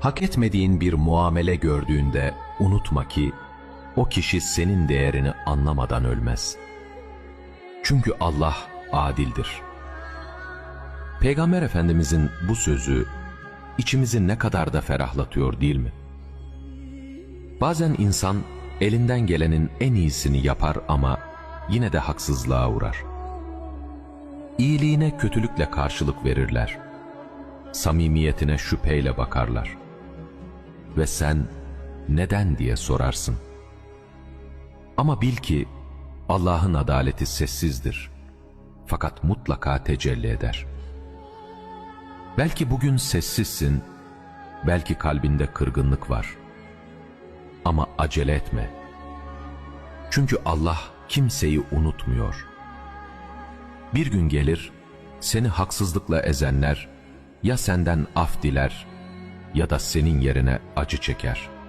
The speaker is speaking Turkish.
Hak etmediğin bir muamele gördüğünde unutma ki o kişi senin değerini anlamadan ölmez. Çünkü Allah adildir. Peygamber Efendimizin bu sözü içimizi ne kadar da ferahlatıyor değil mi? Bazen insan elinden gelenin en iyisini yapar ama yine de haksızlığa uğrar. İyiliğine kötülükle karşılık verirler. Samimiyetine şüpheyle bakarlar. Ve sen neden diye sorarsın. Ama bil ki Allah'ın adaleti sessizdir. Fakat mutlaka tecelli eder. Belki bugün sessizsin, belki kalbinde kırgınlık var. Ama acele etme. Çünkü Allah kimseyi unutmuyor. Bir gün gelir, seni haksızlıkla ezenler ya senden af diler ya da senin yerine acı çeker.''